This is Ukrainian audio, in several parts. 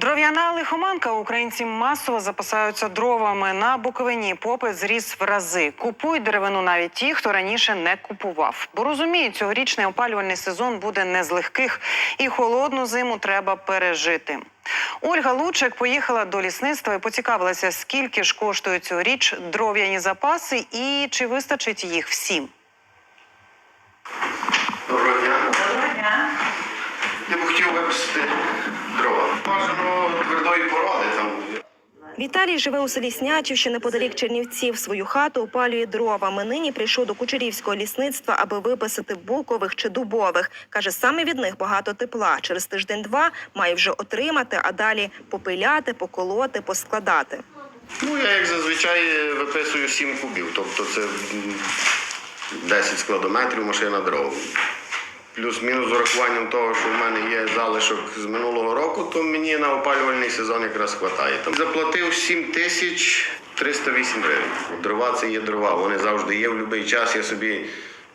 Дров'яна лихоманка українці масово запасаються дровами. На Буковині попит зріс в рази. Купують деревину навіть ті, хто раніше не купував. Бо розуміють, цьогорічний опалювальний сезон буде не з легких, і холодну зиму треба пережити. Ольга Лучик поїхала до лісництва і поцікавилася, скільки ж коштують цьогоріч дров'яні запаси і чи вистачить їх всім. Доброго дня. Я б хотів. Бажано твердої породи там. Віталій живе у селі Снячів, неподалік Чернівців. Свою хату опалює дровами. Нині прийшов до кучерівського лісництва, аби виписати букових чи дубових. Каже, саме від них багато тепла. Через тиждень-два має вже отримати, а далі попиляти, поколоти, поскладати. Ну, я як зазвичай виписую 7 кубів, тобто це м, 10 складометрів машина дров. Плюс-мінус з урахуванням того, що в мене є залишок з минулого року, то мені на опалювальний сезон якраз вистачає. Там заплатив 7 тисяч 308 гривень. Дрова це є дрова. Вони завжди є в будь-який час. Я собі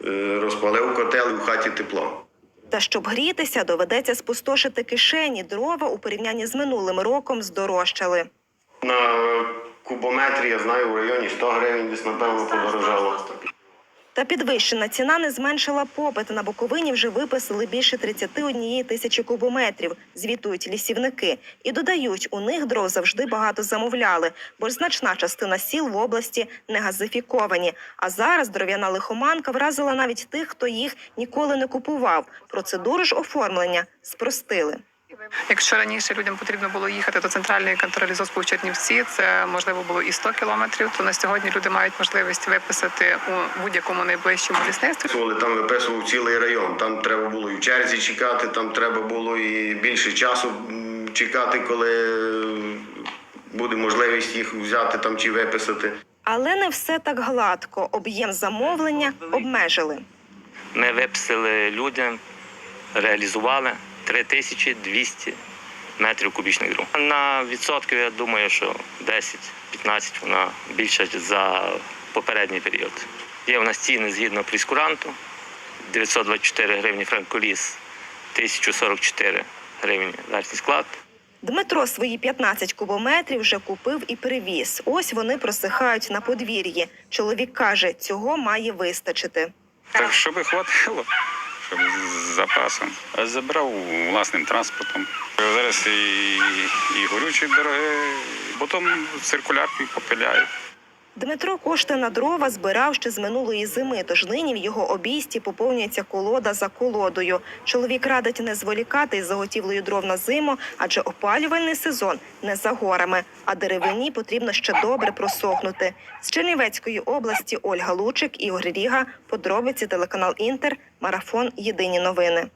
е, розпалив котел і в хаті тепло. Та щоб грітися, доведеться спустошити кишені. Дрова у порівнянні з минулим роком здорожчали. На кубометрі, я знаю, в районі 100 гривень десь, напевно, подорожало. Та підвищена ціна не зменшила попит. На Буковині вже виписали більше 31 тисячі кубометрів, звітують лісівники. І додають, у них дров завжди багато замовляли, бо значна частина сіл в області не газифіковані. А зараз дров'яна лихоманка вразила навіть тих, хто їх ніколи не купував. Процедуру ж оформлення спростили. Якщо раніше людям потрібно було їхати до центральної контролі лісгоспу в Чернівці, це можливо було і 100 кілометрів. То на сьогодні люди мають можливість виписати у будь-якому найближчому лісництві. Коли там виписував цілий район, там треба було і в черзі чекати, там треба було і більше часу чекати, коли буде можливість їх взяти там чи виписати. Але не все так гладко. Об'єм замовлення обмежили. Ми виписали людям, реалізували 3200 метрів кубічних дров. На відсотки я думаю, що 10-15 вона більша за попередній період. Є у нас ціни згідно прескуранту 924 гривні франколіс, 1044 гривні верхній склад. Дмитро свої 15 кубометрів вже купив і привіз. Ось вони просихають на подвір'ї. Чоловік каже, цього має вистачити. Так, щоб хватило, щоб з запасом. Забрав власним транспортом. Зараз і, і горючі дороги, потім циркулярки попиляю. Дмитро кошти на дрова збирав ще з минулої зими, тож нині в його обійсті поповнюється колода за колодою. Чоловік радить не зволікати із заготівлею дров на зиму, адже опалювальний сезон не за горами, а деревині потрібно ще добре просохнути. З Чернівецької області Ольга Лучик, Ігор Ріга, подробиці телеканал Інтер, марафон Єдині новини.